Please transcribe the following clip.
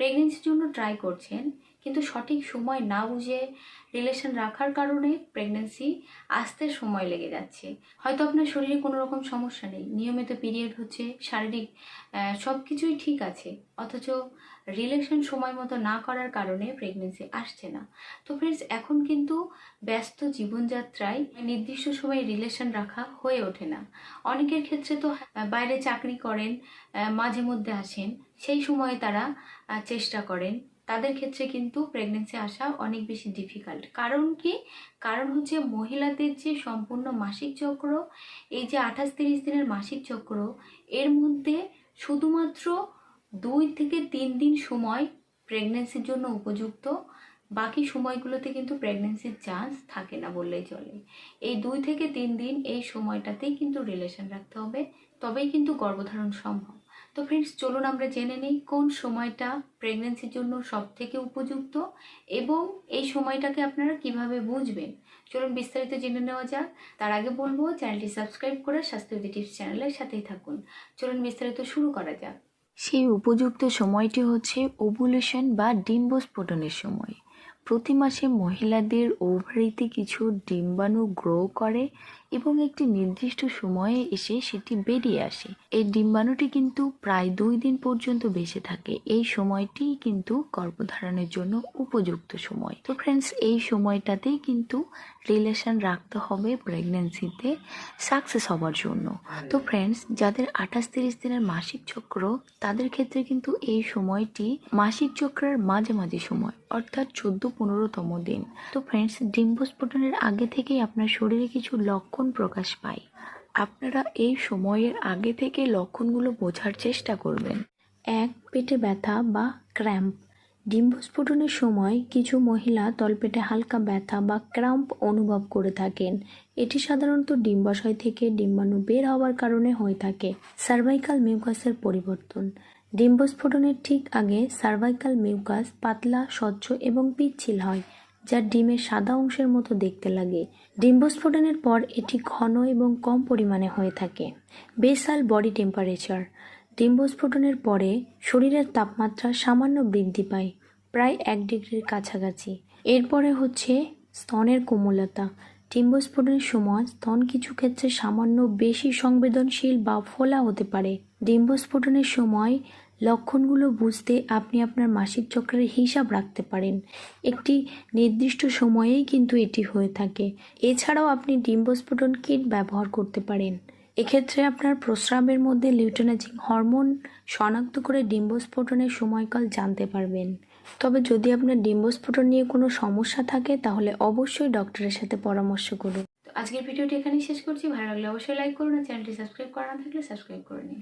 প্রেগনেন্সির জন্য ট্রাই করছেন কিন্তু সঠিক সময় না বুঝে রিলেশন রাখার কারণে প্রেগনেন্সি আসতে সময় লেগে যাচ্ছে। হয়তো আপনার শরীরে কোনো রকম সমস্যা নেই। নিয়মিত পিরিয়ড হচ্ছে, শারীরিক সব কিছুই ঠিক আছে। অথচ রিলেশন সময় মতো না করার কারণে প্রেগনেন্সি আসছে না। তো ফ্রেন্ডস এখন কিন্তু ব্যস্ত জীবনযাত্রায় নির্দিষ্ট সময়ে রিলেশন রাখা হয়ে ওঠে না। অনেকের ক্ষেত্রে তো বাইরে চাকরি করেন মাঝে মধ্যে আসেন, সেই সময়ে তারা চেষ্টা করেন। তাদের ক্ষেত্রে কিন্তু প্রেগনেন্সি আসা অনেক বেশি ডিফিকাল্ট কারণ কি? কারণ হচ্ছে মহিলাদের যে সম্পূর্ণ মাসিক চক্র, এই যে আঠাশ তিরিশ দিনের মাসিক চক্র, এর মধ্যে শুধুমাত্র দুই থেকে তিন দিন সময় প্রেগনেন্সির জন্য উপযুক্ত। বাকি সময়গুলোতে কিন্তু প্রেগনেন্সির চান্স থাকে না বললেই চলে। এই দুই থেকে তিন দিন এই সময়টাতেই কিন্তু রিলেশন রাখতে হবে। তবেই কিন্তু গর্ভধারণ সম্ভব। তো ফ্রেন্ডস চলুন আমরা জেনে নিই কোন সময়টা প্রেগনেন্সির জন্য সব থেকে উপযুক্ত এবং এই সময়টাকে আপনারা কীভাবে বুঝবেন? চলুন বিস্তারিত জেনে নেওয়া যাক। তার আগে বলব, চ্যানেলটি সাবস্ক্রাইব করে স্বাস্থ্যবিধি টিপস চ্যানেলের সাথেই থাকুন। চলুন বিস্তারিত শুরু করা যাক। সেই উপযুক্ত সময়টি হচ্ছে ওভুলেশন বা ডিম্বস্ফোটনের সময়। প্রতি মাসে মহিলাদের ওভারিতে কিছু ডিম্বাণু গ্রো করে এবং একটি নির্দিষ্ট সময়ে এসে সেটি বেরিয়ে আসে। এই ডিম্বাণুটি কিন্তু প্রায় দুই দিন পর্যন্ত বেঁচে থাকে। এই সময়টি কিন্তু গর্ভধারণের জন্য উপযুক্ত সময়। তো ফ্রেন্ডস এই সময়টাতেই কিন্তু রিলেশন রাখতে হবে প্রেগনেন্সিতে সাকসেস হওয়ার জন্য। তো ফ্রেন্ডস যাদের আঠাশ তিরিশ দিনের মাসিক চক্র, তাদের ক্ষেত্রে কিন্তু এই সময়টি মাসিক চক্রের মাঝে মাঝে সময়, অর্থাৎ চোদ্দ পনেরোতম দিন। তো ফ্রেন্ডস ডিম্বস্ফোটনের আগে থেকেই আপনার শরীরে কিছু লক্ষণ প্রকাশ পায়। আপনারা এই সময়ের আগে থেকে লক্ষণগুলো বোঝার চেষ্টা করবেন। এক, পেটে ব্যথা বা ক্র্যাম্প। ডিম্বস্ফোটনের সময় কিছু মহিলা তলপেটে হালকা ব্যথা বা ক্র্যাম্প অনুভব করে থাকেন। এটি সাধারণত ডিম্বাশয় থেকে ডিম্বাণু বের হওয়ার কারণে হয়ে থাকে। সার্ভাইকাল মিউকাসের পরিবর্তন। ডিম্বস্ফোটনের ঠিক আগে সার্ভাইকাল মিউকাস পাতলা, স্বচ্ছ এবং পিচ্ছিল হয়, যা ডিমের সাদা অংশের মতো দেখতে লাগে। ডিম্বস্ফোটনের পর এটি ঘন এবং কম পরিমাণে হয়ে থাকে। Basal body temperature. ডিম্বস্ফোটনের পরে শরীরের তাপমাত্রা সামান্য বৃদ্ধি পায়, প্রায় এক ডিগ্রির কাছাকাছি। এরপরে হচ্ছে স্তনের কোমলতা। ডিম্বস্ফোটনের সময় স্তন কিছু ক্ষেত্রে সামান্য বেশি সংবেদনশীল বা ফোলা হতে পারে। ডিম্বস্ফোটনের সময় লক্ষণগুলো বুঝতে আপনি আপনার মাসিক চক্রের হিসাব রাখতে পারেন। একটি নির্দিষ্ট সময়েই কিন্তু এটি হয়ে থাকে। এছাড়াও আপনি ডিম্বস্ফোটন কিট ব্যবহার করতে পারেন। এক্ষেত্রে আপনার প্রস্রাবের মধ্যে লিউটেনাজিং হরমোন শনাক্ত করে ডিম্বস্ফোটনের সময়কাল জানতে পারবেন। তবে যদি আপনার ডিম্বস্ফোটন নিয়ে কোনো সমস্যা থাকে, তাহলে অবশ্যই ডক্টরের সাথে পরামর্শ করুন। তো আজকের ভিডিওটি এখানেই শেষ করছি। ভালো লাগলে অবশ্যই লাইক করুন আর চ্যানেলটি সাবস্ক্রাইব করা না থাকলে সাবস্ক্রাইব করে নিন।